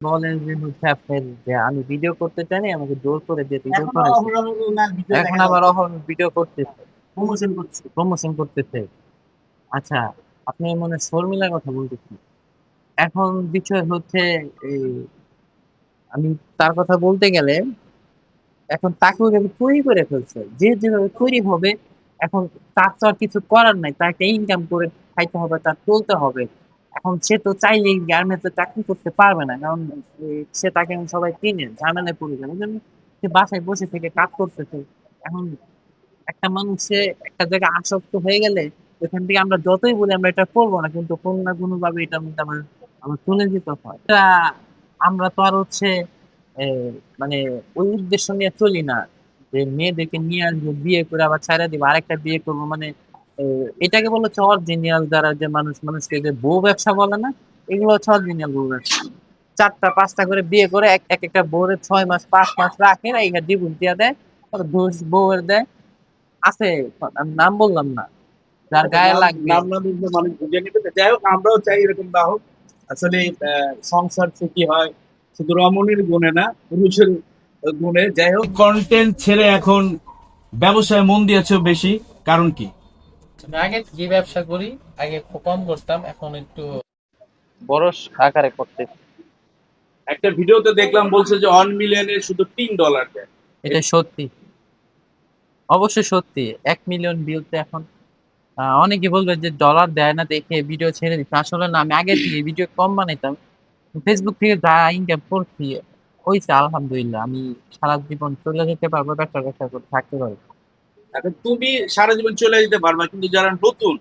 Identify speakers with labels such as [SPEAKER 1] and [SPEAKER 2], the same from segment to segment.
[SPEAKER 1] বলেন যে হচ্ছে আপনার যে আমি ভিডিও করতে চাই আমাকে জোর করে দিয়ে ভিডিও
[SPEAKER 2] ভিডিও
[SPEAKER 1] এখন আবার। অহরহ ভিডিও করতেছে,
[SPEAKER 2] প্রমোশন করছে।
[SPEAKER 1] প্রমোশন করতেছে। আচ্ছা, আপনি মনে শর্মিলার কথা বলতেছেন। এখন বিষয় হচ্ছে এই আমি তার কথা বলতে গেলে এখন তাকেও যদি তৈরি করে ফেলছে। যে যেভাবে তৈরি হবে এখন তার তো আর কিছু করার নাই। তাকে ইনকাম করে খাইতে হবে, তার চলতে হবে। এখন সে তো চাইলেই গার্মেন্টস চাকরি করতে পারবে না। কারণ সে তাকে সবাই চিনে, ঝামেলায় পড়ে যাবে। এজন্য সে বাসায় বসে থেকে কাজ করতেছে। এখন একটা মানুষ একটা জায়গায় আসক্ত হয়ে গেলে ওখান থেকে আমরা যতই বলি আমরা এটা করব না কিন্তু কোনো না কোনোভাবে এটার মধ্যে আমার আমার চলে যেতে হয়। তা আমরা তো আর হচ্ছে মানে ওই উদ্দেশ্য নিয়ে চলি না। যে মেয়েদেরকে নিয়ে আসব, বিয়ে করে আবার ছাইড়া দিব। আরেকটা বিয়ে করব মানে এটাকে বলা হচ্ছে অরিজিনাল যারা যে মানুষ মানুষকে যে বউ ব্যবসা বলে না? এগুলো হচ্ছে অরিজিনাল বউ ব্যবসা। চারটা পাঁচটা করে বিয়ে করে এক এক একটা বউরে ছয় মাস পাঁচ মাস রাখে, রাইখা ডিভোর্স দিয়া দেয়। ঘুষ বউয়ের দেয়। আছে নাম বললাম না। যার গায়ে লাগবে।
[SPEAKER 3] নাম না বললে মানুষ বুঝে নিবে যাই হোক আমরাও চাই এরকম না হোক আসলে আহ, সংসার সুখী হয় শুধু রমণীর গুণে না পুরুষের গুণে যাই হোক
[SPEAKER 4] কন্টেন্ট ছেড়ে এখন ব্যবসায় মন দিয়েছ বেশি কারণ কি
[SPEAKER 5] আমি আগে যে ব্যবসা করি আগে খুব কম করতাম এখন একটু
[SPEAKER 1] বড় আকারে করতে।
[SPEAKER 3] একটা ভিডিওতে দেখলাম বলছে যে ওয়ান মিলিয়নে শুধু তিন ডলার দেয়।
[SPEAKER 1] এটা সত্যি। অবশ্যই সত্যি। এক মিলিয়ন ভিউতে এখন আহ, অনেকে বলবে যে ডলার দেয় না দেখে ভিডিও ছেড়ে দিচ্ছে। আসলে না আমি আগে থেকে ভিডিও কম বানাইতাম। ফেসবুক থেকে যা ইনকাম করছি হয়েছে আলহামদুলিল্লাহ আমি সারা জীবন চলে যেতে পারব ব্যবসা ব্যবসা করে থাকতে পারব।
[SPEAKER 3] এখন তুমি সারা জীবন চলে যেতে পারবা, কিন্তু যারা নতুন,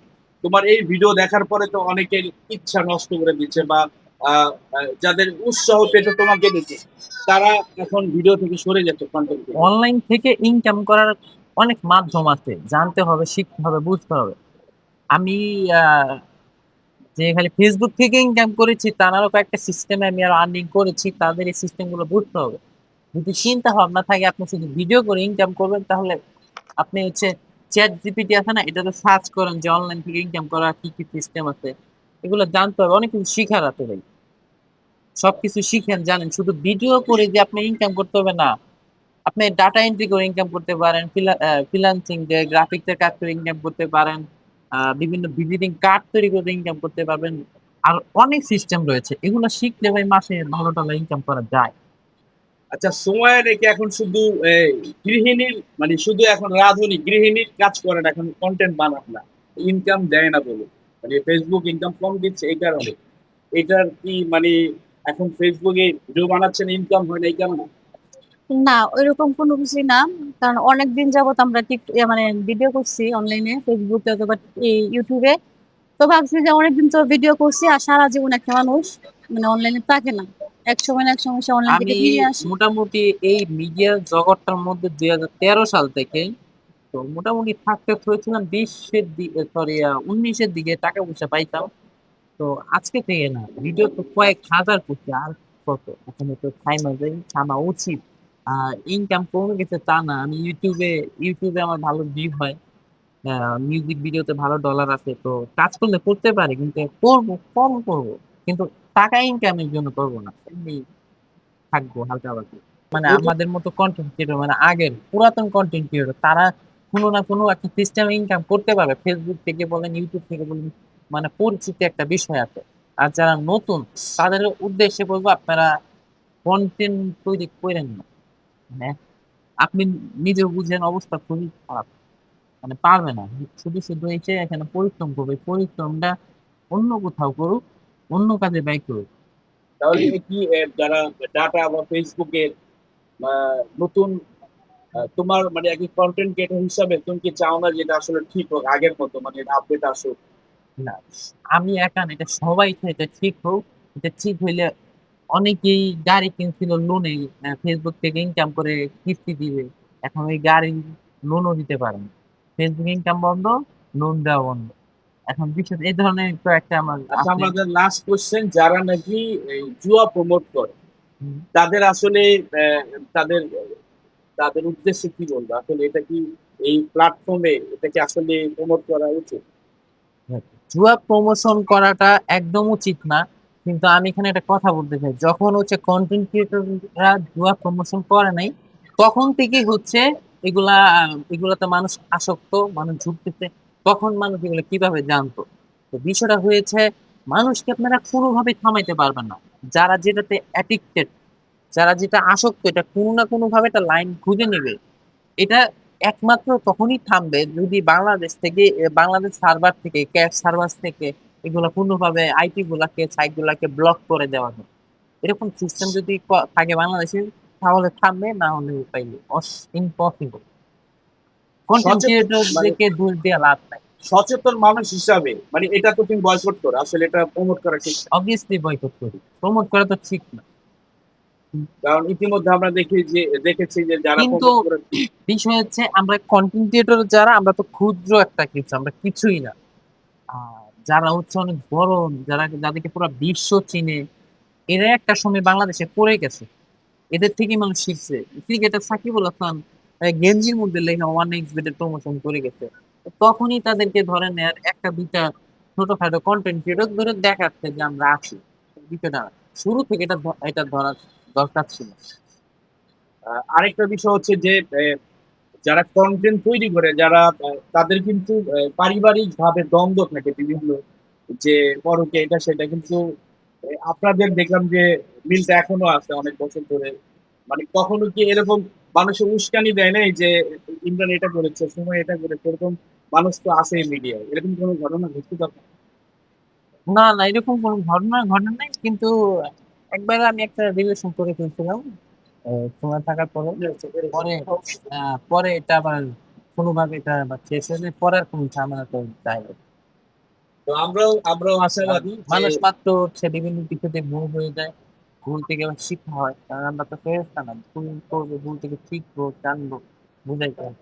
[SPEAKER 3] তোমার এই ভিডিও দেখার পরে তো অনেকের ইচ্ছা নষ্ট করে দিচ্ছে বা যাদের উৎসাহ পেতে তোমাকে দিচ্ছে তারা এখন ভিডিও থেকে সরে যাচ্ছে
[SPEAKER 1] অনলাইন থেকে। ইনকাম করার অনেক মাধ্যম আছে, জানতে হবে, শিখতে হবে, বুঝতে হবে। আমি যে খালি ফেসবুক থেকে ইনকাম করেছি তারারও কয়েকটা সিস্টেমে আমি আর আর্নিং করেছি, তাদের এই সিস্টেমগুলো বুঝতে হবে। যদি চিন্তা ভাবনা থাকে, আপনি শুধু ভিডিও করে ইনকাম করবেন, তাহলে আপনি হচ্ছে চ্যাট জিপিটি আছে না, এটা তো সার্চ করেন যে অনলাইন থেকে ইনকাম করার কি কি সিস্টেম আছে, এগুলো জানতে হবে। অনেক কিছু শিখার আছে ভাই। সবকিছু শিখেন, জানেন। শুধু ভিডিও করে যে আপনি ইনকাম করতে হবে না। আপনি ডাটা এন্ট্রি করে ইনকাম করতে পারেন ফ্রিল্যান্সিং দিয়ে গ্রাফিক্সের কাজ করে ইনকাম করতে পারেন বিভিন্ন ভিজিটিং কার্ড তৈরি করে ইনকাম করতে পারবেন। আর অনেক সিস্টেম রয়েছে, এগুলো শিখলে ভাই মাসে ভালো টাকা ইনকাম করা যায়।
[SPEAKER 3] আচ্ছা সময় রেখে এখন শুধু গৃহিণীর মানে শুধু এখন রাঁধুনি, গৃহিণীর কাজ করেন, এখন কন্টেন্ট বানান না। ইনকাম দেয় না বলে। মানে ফেসবুক ইনকাম কম দিচ্ছে, এই কারণে। এটার কি মানে এখন ফেসবুকে ভিডিও বানাচ্ছেন ইনকাম হয় না, এই কারণে?
[SPEAKER 6] না, ওইরকম কোনো কিছুই না। কারণ অনেক দিন যাবত আমরা টিক মানে ভিডিও করছি অনলাইনে ফেসবুকে অথবা ইউটিউবে তো ভাবছি যে অনেকদিন তো ভিডিও করছি, আর সারা জীবন একটা মানুষ মানে অনলাইনে থাকে না। এক সময় এক সময় সে অনলাইন থেকে ফিরে আসে।
[SPEAKER 1] মোটামুটি এই মিডিয়া জগৎটার মধ্যে দুই হাজার তেরো সাল থেকে তো মোটামুটি থাকতে হয়েছিলাম বিশের দিকে সরি উনিশের দিকে টাকা পয়সা পাইতাম। তো আজকে থেকে না ভিডিও তো কয়েক হাজার করছে আর কত? এখানে তো থাইমা যাই থামা উচিত। আর ইনকাম কমে গেছে তা না আমি ইউটিউবে ইউটিউবে আমার ভালো ভিউ হয়। মিউজিক ভিডিওতে ভালো ডলার আছে তো কাজ করলে করতে পারি কিন্তু করব কম করব। কিন্তু টাকা ইনকামের জন্য করব না। এমনি থাকব হালকা পাতলা। মানে আমাদের মতো কন্টেন্ট ক্রিয়েটর মানে আগের পুরাতন কন্টেন্ট ক্রিয়েটর তারা কোনো না কোনো একটা সিস্টেমে ইনকাম করতে পারবে। ফেসবুক থেকে বলেন ইউটিউব থেকে বলেন মানে পরিচিতি একটা বিষয় আছে। আর যারা নতুন তাদের উদ্দেশ্যে বলব আপনারা কন্টেন্ট তৈরি করেন না। মানে আপনি নিজে বুঝেন অবস্থা খুবই খারাপ। মানে পারবে না। শুধু শুধু এসে এখানে পরিশ্রম করবে। পরিশ্রমটা অন্য কোথাও করুক। অন্য কাজে ব্যয় করুক।
[SPEAKER 3] তাহলে কি যারা ডাটা বা ফেসবুকে নতুন তোমার মানে একই কন্টেন্ট ক্রিয়েটর হিসাবে তুমি কি চাও না যেটা আসলে ঠিক হোক আগের মতো মানে আপডেট আসুক?
[SPEAKER 1] না আমি একা না এটা সবাই চায় এটা ঠিক হোক এটা ঠিক হইলে অনেকেই গাড়ি কিনছিল লোনে ফেসবুক থেকে ইনকাম করে কিস্তি দিবে। এখন ওই গাড়ি লোনও দিতে পারে না। ফেসবুক ইনকাম বন্ধ লোন দেওয়া বন্ধ। এখন বিশেষ এই ধরনের তো একটা আমার
[SPEAKER 3] আচ্ছা আমাদের লাস্ট কোশ্চেন যারা নাকি এই জুয়া প্রমোট করে। তাদের আসলে তাদের তাদের উদ্দেশ্যে কি বলব? আসলে এটা কি এই প্ল্যাটফর্মে এটা কি আসলে প্রমোট করা উচিত?
[SPEAKER 1] জুয়া প্রমোশন করাটা একদম উচিত না কিন্তু আমি এখানে একটা কথা বলতে চাই। যখন হচ্ছে কন্টেন্ট ক্রিয়েটররা জুয়া প্রমোশন করে নাই তখন থেকে হচ্ছে এগুলা এগুলাতে মানুষ আসক্ত মানুষ ঝুঁকতেছে। তখন মানুষ এগুলো কীভাবে জানতো? তো বিষয়টা হয়েছে, মানুষকে আপনারা কোনোভাবে থামাইতে পারবেন না। যারা যেটাতে অ্যাডিক্টেড যারা যেটা আসক্ত, এটা কোনো না কোনো ভাবে একটা লাইন খুঁজে নেবে। এটা একমাত্র তখনই থামবে যদি বাংলাদেশ থেকে বাংলাদেশ সার্ভার থেকে ক্যাশ সার্ভার থেকে এগুলো পূর্ণভাবে আইপি গুলাকে সাইট গুলাকে ব্লক করে দেওয়া হয় এরকম সিস্টেম যদি থাকে বাংলাদেশে, তাহলে থামবে, না হলে উপায় নেই। ইম্পসিবল কন্টেন্ট
[SPEAKER 3] সচেতন
[SPEAKER 1] ক্রিয়েটরদেরকে দোষ দেওয়া লাভ নাই।
[SPEAKER 3] সচেতন মানুষ হিসাবে মানে এটা তো তুমি বয়কট করো আসলে এটা প্রমোট করা ঠিক।
[SPEAKER 1] অবভিয়াসলি বয়কট করি। প্রমোট করা তো ঠিক না।
[SPEAKER 3] কারণ ইতিমধ্যে আমরা দেখি যে দেখেছি যে যারা
[SPEAKER 1] কিন্তু- বিষয় হচ্ছে আমরা কন্টেন্ট ক্রিয়েটর যারা আমরা তো ক্ষুদ্র একটা কিছু আমরা কিছুই না। আর যারা হচ্ছে অনেক বড় যারা যাদেরকে পুরো বিশ্ব চিনে এরা একটা সময় বাংলাদেশে পড়ে গেছে। এদের থেকে মানুষ শিখছে। ক্রিকেটার সাকিবুল হাসান গেঞ্জির মধ্যে লেখা ওয়ান এক্স বেটের প্রমোশন করে গেছে। তখনই তাদেরকে ধরে নেয়ার একটা দুইটা ছোটখাটো কন্টেন্ট ক্রিয়েটর ধরে দেখাচ্ছে যে আমরা আছি। বিষয়টা শুরু থেকে এটা এটা ধরার দরকার ছিল।
[SPEAKER 3] আরেকটা বিষয় হচ্ছে যে যারা কন্টেন্ট তৈরি করে, যারা তাদের কিন্তু পারিবারিক ভাবে দ্বন্দ্ব থাকে বিভিন্ন যে পরকে এটা সেটা। কিন্তু আপনাদের দেখলাম যে মিলটা এখনও আছে অনেক বছর ধরে। মানে কখনো কি এরকম মানুষের উস্কানি দেয় নাই যে ইমরান এটা করেছে সময় এটা করেছে এরকম মানুষ তো আছে মিডিয়ায় এরকম কোনো ঘটনা ঘটতে পারে?
[SPEAKER 1] না না এরকম কোনো ঘটনা ঘটনা নাই কিন্তু একবার আমি একটা রিলেশন করে ফেলছিলাম। সময় থাকার পরে পরে পরে এটা আবার কোনোভাবে এটা আবার শেষ হয়ে পরে আর কোনো ঝামেলা তো যায়।
[SPEAKER 3] তো আমরাও আমরাও আশাবাদী
[SPEAKER 1] মানুষ মাত্র হচ্ছে বিভিন্ন কিছুতে ভুল হয়ে যায়। ভুল থেকে শিখা শিক্ষা হয়, কারণ আমরা তো ফেরত না। ভুল করব, ভুল থেকে শিখব, জানব বুঝাইতে হবে